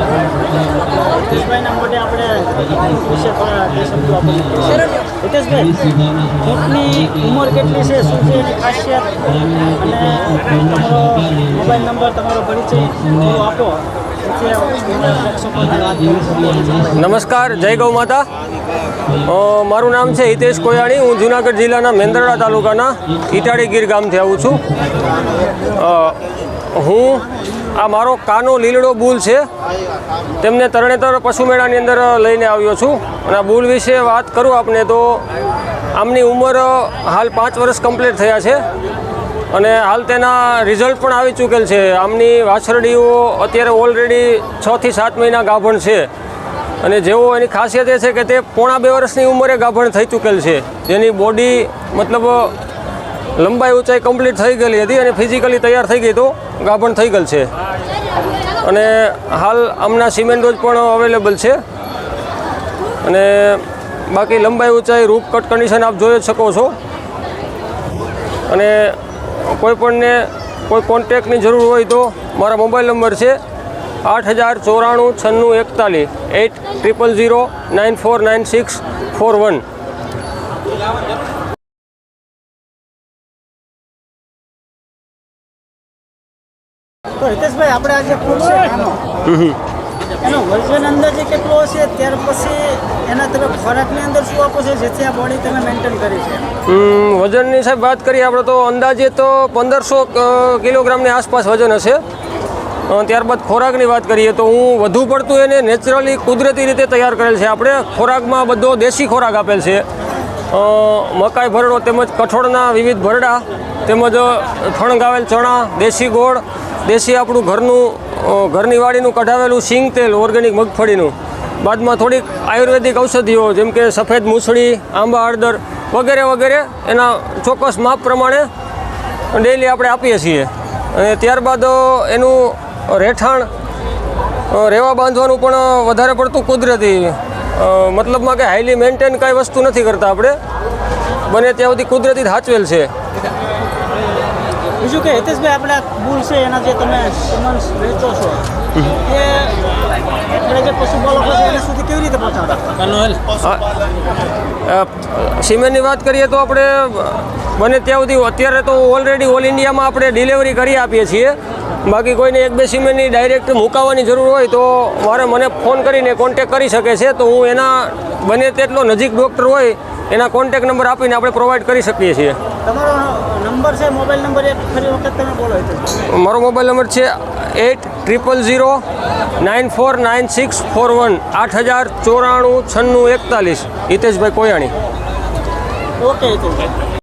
હિતેશભાઈના મોઢે આપણે વિશે થોડા બે શબ્દો આપણે હિતેશભાઈ ઊંટની ઉંમર કેટલી છે? શું છે એની ખાસિયત? અને તમારો મોબાઈલ નંબર, તમારો પરિચય આપો. નમસ્કાર, જય ગૌ માતા. મારું નામ છે હિતેશ કોયાણી. હું જુનાગઢ જિલ્લાના મેંદરડા તાલુકાના ઈટાળી ગીર ગામથી આવું છું. હું આ મારો કાનો લીલડો બુલ છે. તેમને તરણેતર પશુ મેળાની અંદર લઈને આવ્યો છું. અને આ બુલ વિશે વાત કરું આપને તો આમની ઉંમર હાલ પાંચ વર્ષ કમ્પ્લીટ થયા છે. અને હાલ તેના રિઝલ્ટ પણ આવી ચૂકેલ છે. આમની વાછરડીઓ અત્યારે ઓલરેડી છથી સાત મહિના ગાભણ છે. અને જેવો એની ખાસિયત એ છે કે તે પોણા બે વર્ષની ઉંમરે ગાભણ થઈ ચૂકેલ છે. જેની બોડી મતલબ, લંબાઈ ઊંચાઈ કમ્પ્લીટ થઈ ગયેલી હતી અને ફિઝિકલી તૈયાર થઈ ગઈ તો ગાભણ થઈ ગયેલ છે. અને હાલ આમના સિમેન્ટ ડોઝ પણ અવેલેબલ છે. અને બાકી લંબાઈ ઊંચાઈ રૂપ કટ કન્ડિશન આપ જોઈ શકો છો. અને કોઈ પણને કોઈ કોન્ટેક્ટની જરૂર હોય તો મારા મોબાઈલ નંબર છે આઠ હજાર ચોરાણું છન્નું એકતાલીસ eight triple zero nine four nine six four one તો હિતેશભાઈ આપણે આજે એનો વજન અંદાજે કેટલો હશે, ત્યાર પછી એના તમે ખોરાકની અંદર શું આપો છો, જેથી આ બોડી તમે મેન્ટેન કરી છે વજનની સાહેબ વાત કરીએ, આપણે તો અંદાજે તો પંદરસો કિલોગ્રામની આસપાસ વજન હશે. ત્યારબાદ ખોરાકની વાત કરીએ, તો હું વધુ પડતું એને નેચરલી કુદરતી રીતે તૈયાર કરેલ છે. આપણે ખોરાકમાં બધો દેશી ખોરાક આપેલ છે. મકાઈ ભરડો તેમજ કઠોળના વિવિધ ભરડા, તેમજ ફણગાવેલ ચણા, દેશી ગોળ દેશી આપણું ઘરનું ઘરની વાડીનું કઢાવેલું સિંગ તેલ ઓર્ગેનિક મગફળીનું. બાદમાં થોડીક આયુર્વેદિક ઔષધિઓ, જેમ કે સફેદ મૂસળી, આંબા હળદર વગેરે વગેરે, એના ચોક્કસ માપ પ્રમાણે ડેઈલી આપણે આપીએ છીએ. અને ત્યારબાદ એનું રહેઠાણ રહેવા બાંધવાનું પણ વધારે પડતું કુદરતી મતલબમાં કે હાઈલી મેન્ટેન કાંઈ વસ્તુ નથી કરતા આપણે. બને ત્યાં સુધી કુદરતી હાચવેલ છે. બીજું કે હિતેશભાઈ આપણે આ બુલ છે એના જે તમે સમન્સ વેચો છો એ આપણે જે પશુપાલકો છે એના સુધી કેવી રીતે પહોંચાડતા સિમેન્ટની વાત કરીએ તો આપણે બને ત્યાં સુધી અત્યારે તો ઓલરેડી ઓલ ઇન્ડિયામાં આપણે ડિલિવરી કરી આપીએ છીએ. બાકી કોઈને એક બે સિમેન્ટની ડાયરેક્ટ મુકાવવાની જરૂર હોય તો મારે મને ફોન કરીને કોન્ટેક કરી શકે છે તો હું એના બને તેટલો નજીક ડૉક્ટર હોય એના કોન્ટેક નંબર આપીને આપણે પ્રોવાઈડ કરી શકીએ છીએ. તમારો નંબર છે મોબાઈલ નંબર એક ફરી વખત તમે બોલો મારો મોબાઈલ નંબર છે eight triple zero nine four nine six four one આઠ હજાર ચોરાણું છન્નું એકતાલીસ. હિતેશભાઈ કોયાણી. ઓકે હિતેશભાઈ.